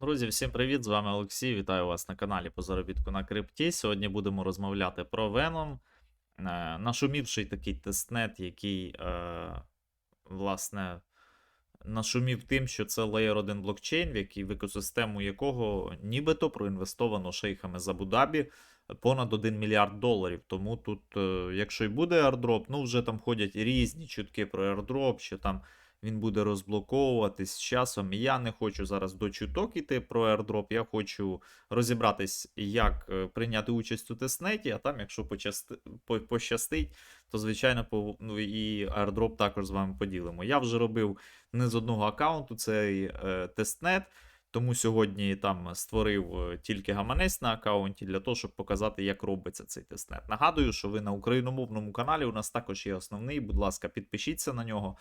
Друзі, всім привіт! З вами Олексій. Вітаю вас на каналі по заробітку на крипті. Сьогодні будемо розмовляти про Venom. Е, Нашумівший такий тестнет, який, е, власне, нашумів тим, що це Layer 1 блокчейн, в який в екосистему якого нібито проінвестовано шейхами з Абу-Дабі понад 1 мільярд доларів. Тому тут, е, якщо й буде airdrop, ну вже там ходять різні чутки про airdrop, що там він буде розблоковуватись з часом. Я не хочу зараз до чуток іти про airdrop, я хочу розібратись, як е, прийняти участь у тестнеті, а там, якщо пощастить, то звичайно ну, і airdrop також з вами поділимо. Я вже робив не з одного аккаунту цей е, тестнет. Тому сьогодні там створив е, тільки гаманець на аккаунті для того, щоб показати, як робиться цей тестнет. Нагадую, що ви на україномовному каналі. У нас також є основний. Будь ласка, підпишіться на нього.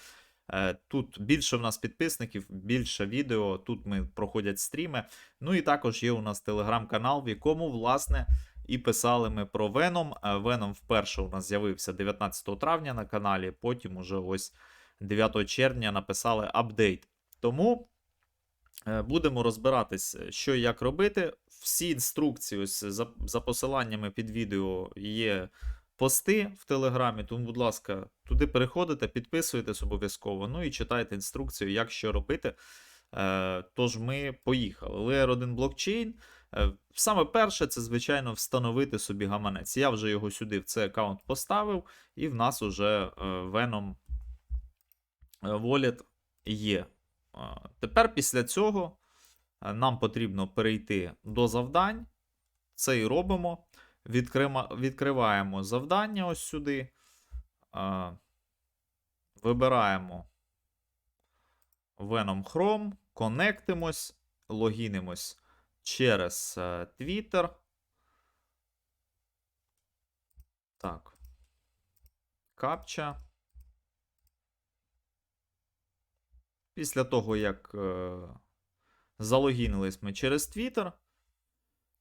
Е, Тут більше в нас підписників, більше відео. Тут ми проходять стріми. Ну і також є у нас телеграм-канал, в якому, власне, і писали ми про. Е, Venom вперше у нас з'явився 19 травня на каналі, потім уже ось 9 червня написали апдейт. Тому е, будемо розбиратись, що і як робити. Всі інструкції ось за, за посиланнями під відео є пости в Телеграмі, тому, будь ласка, туди переходите, підписуєтесь обов'язково, ну і читайте інструкцію, як що робити. Е, Тож ми поїхали. Layer 1 блокчейн. Е, Саме перше, це, звичайно, встановити собі гаманець. Я вже його сюди в цей аккаунт поставив, і в нас уже е, Venom Wallet є. Тепер після цього нам потрібно перейти до завдань. Це і робимо. Відкриваємо завдання ось сюди. Вибираємо Venom Chrome, конектимось, логінимось через е, Twitter. Так. Капча. Після того, як е, залогінились ми через Twitter,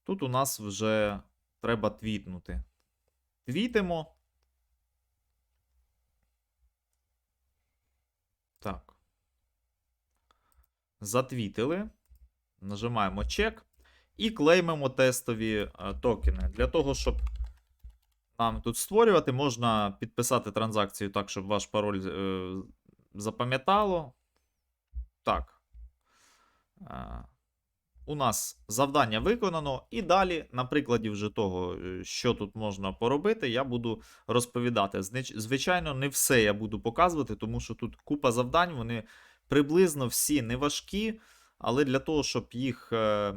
тут у нас вже треба твітнути. Твітимо. Так. Затвітили. Нажимаємо чек. І клеймимо тестові е, токени. Для того, щоб нам тут створювати, можна підписати транзакцію так, щоб ваш пароль е, запам'ятало. Так. У нас завдання виконано, і далі, на прикладі вже того, е, що тут можна поробити, я буду розповідати. Звичайно, не все я буду показувати, тому що тут купа завдань, вони приблизно всі не важкі, але для того, щоб їх е,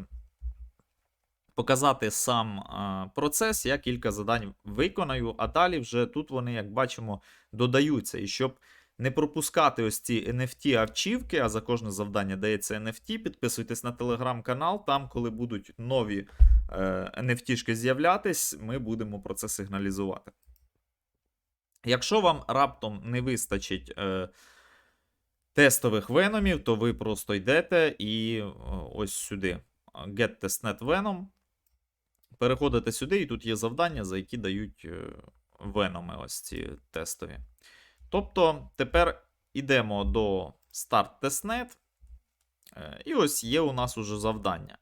показати сам е, процес, я кілька завдань виконаю, а далі вже тут вони, як бачимо, додаються. І щоб не пропускати ось ці NFT арчівки, а за кожне завдання дається NFT, підписуйтесь на телеграм-канал. Там, коли будуть нові е, NFT-шки з'являтись, ми будемо про це сигналізувати. Якщо вам раптом не вистачить е, тестових веномів, то ви просто йдете і е, ось сюди. Get testnet Venom. Переходите сюди, і тут є завдання, за які дають е, веноми ось ці тестові. Тобто тепер йдемо до Start Testnet. Е, І ось є у нас уже завдання.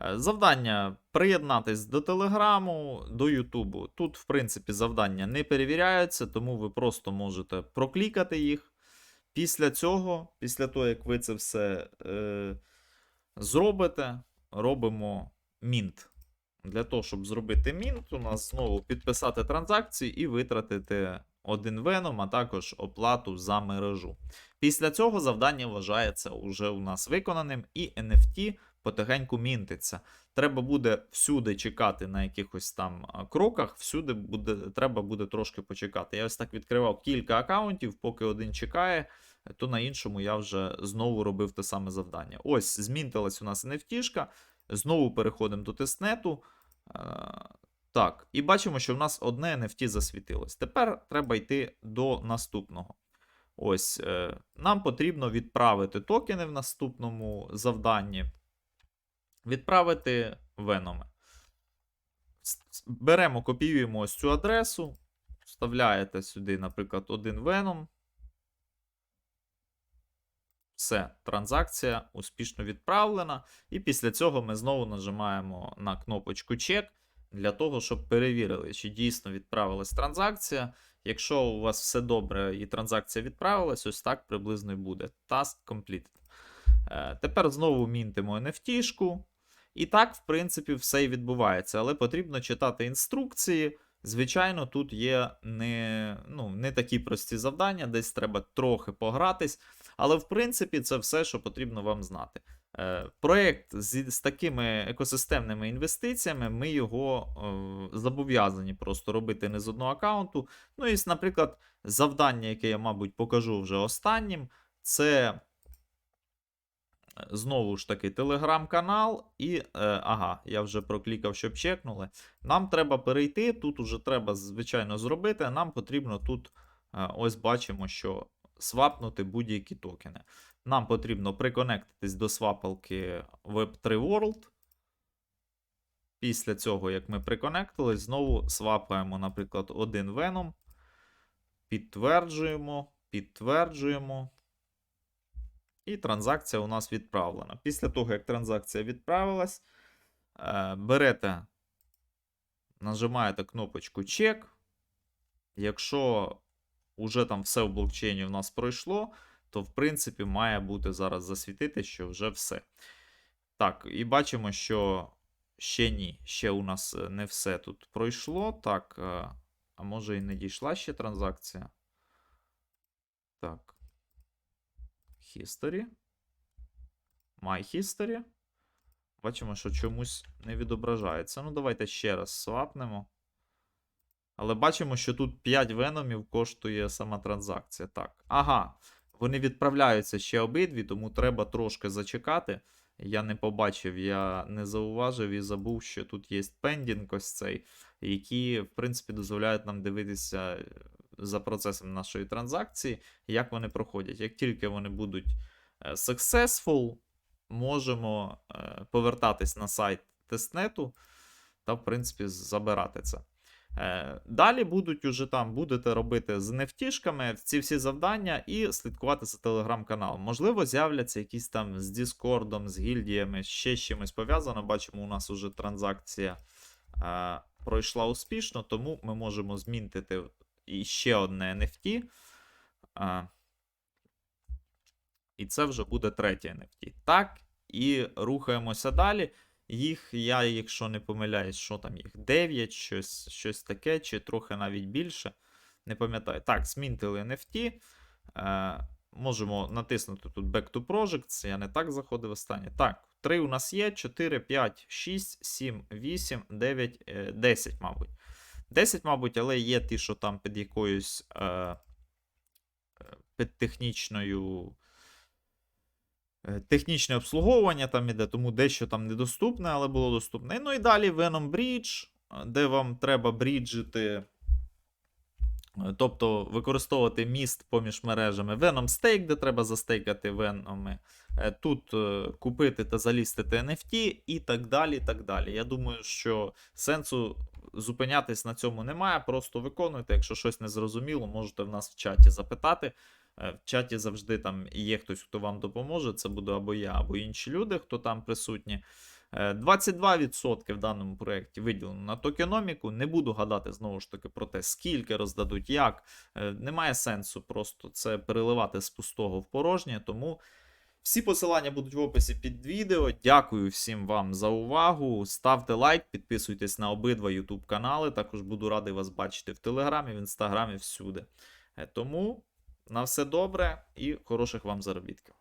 Е, Завдання приєднатись до Телеграму, до Ютубу. Тут, в принципі, завдання не перевіряються, тому ви просто можете проклікати їх. Після цього, після того, як ви це все е, зробите, робимо мінт. Для того, щоб зробити мінт, у нас знову підписати транзакцію і витратити один веном, а також оплату за мережу. Після цього завдання вважається уже у нас виконаним, і NFT потихеньку мінтиться. Треба буде всюди чекати на якихось там кроках, всюди буде, треба буде трошки почекати. Я ось так відкривав кілька аккаунтів, поки один чекає, то на іншому я вже знову робив те саме завдання. Ось, змінтилась у нас NFT-шка. Знову переходимо до тестнету. Так, і бачимо, що в нас одне NFT засвітилось. Тепер треба йти до наступного. Ось, е, нам потрібно відправити токени в наступному завданні. Відправити веноми. Беремо, копіюємо ось цю адресу, вставляєте сюди, наприклад, один веном. Все, транзакція успішно відправлена. І після цього ми знову нажимаємо на кнопочку чек для того, щоб перевірили, чи дійсно відправилась транзакція. Якщо у вас все добре і транзакція відправилась, ось так приблизно і буде. Task completed. Е, Тепер знову мінтимо NFT-шку. І так, в принципі, все і відбувається. Але потрібно читати інструкції. Звичайно, тут є не, ну, не такі прості завдання, десь треба трохи погратись. Але в принципі, це все, що потрібно вам знати. Е, Проєкт з, з такими екосистемними інвестиціями, ми його е, зобов'язані просто робити не з одного аккаунту. Ну і, наприклад, завдання, яке я, мабуть, покажу вже останнім, це знову ж таки телеграм-канал. І, е, ага, я вже проклікав, щоб чекнули. Нам треба перейти. Тут уже треба, звичайно, зробити. Нам потрібно тут, е, ось бачимо, що свапнути будь-які токени. Нам потрібно приконектитись до свапалки Web3 World. Після цього, як ми приконектились, знову свапаємо, наприклад, один Venom. Підтверджуємо, підтверджуємо. І транзакція у нас відправлена. Після того, як транзакція відправилась, е, берете, нажимаєте кнопочку чек. Якщо уже там все в блокчейні у нас пройшло, то в принципі має бути зараз засвітити, що вже все. Так, і бачимо, що ще ні. Ще у нас е, не все тут пройшло. Так, е, а може і не дійшла ще транзакція. Так. History. My History. Бачимо, що чомусь не відображається. Ну, давайте ще раз свапнемо. Але бачимо, що тут 5 веномів коштує сама транзакція. Так. Ага. Вони відправляються ще обидві, тому треба трошки зачекати. Я не побачив, я не зауважив і забув, що тут є пендінг ось цей, які, в принципі, дозволяють нам дивитися за процесом нашої транзакції, як вони проходять. Як тільки вони будуть е, successful, можемо е, повертатись на сайт тестнету та, в принципі, забирати це. Е, Далі будуть уже там, будете робити з nft ці всі завдання і слідкувати за телеграм-каналом. Можливо, з'являться якісь там з Діскордом, з гільдіями, ще з чимось пов'язано. Бачимо, у нас уже транзакція е, пройшла успішно, тому ми можемо змінити і ще одне NFT. Е, і це вже буде третє NFT. Так, і рухаємося далі. Їх, я, якщо не помиляюсь, що там їх 9, щось щось таке, чи трохи навіть більше. Не пам'ятаю. Так, змінтили NFT. Е, Можемо натиснути тут Back to Projects. Я не так заходив останнє. Так, 3 у нас є, 4, 5, 6, 7, 8, 9, 10, мабуть. 10, мабуть, але є ті, що там під якоюсь е, е під технічною. Е, технічне обслуговування там іде, тому дещо там недоступне, але було доступне. Ну і далі Venom Bridge, е, де вам треба бріджити, тобто використовувати міст поміж мережами. Venom Stake, де треба застейкати веноми. Тут купити та залістити NFT і так далі. так далі. Я думаю, що сенсу зупинятись на цьому немає. Просто виконуйте. Якщо щось не зрозуміло, можете в нас в чаті запитати. Е, в чаті завжди там є хтось, хто вам допоможе. Це буде або я, або інші люди, хто там присутні. 22% в даному проєкті виділено на токеноміку. Не буду гадати знову ж таки про те, скільки роздадуть, як. Е, немає сенсу просто це переливати з пустого в порожнє. Тому всі посилання будуть в описі під відео. Дякую всім вам за увагу. Ставте лайк, підписуйтесь на обидва YouTube канали. Також буду радий вас бачити в Телеграмі, в Інстаграмі, всюди. Е, тому. На все добре і хороших вам заробітків.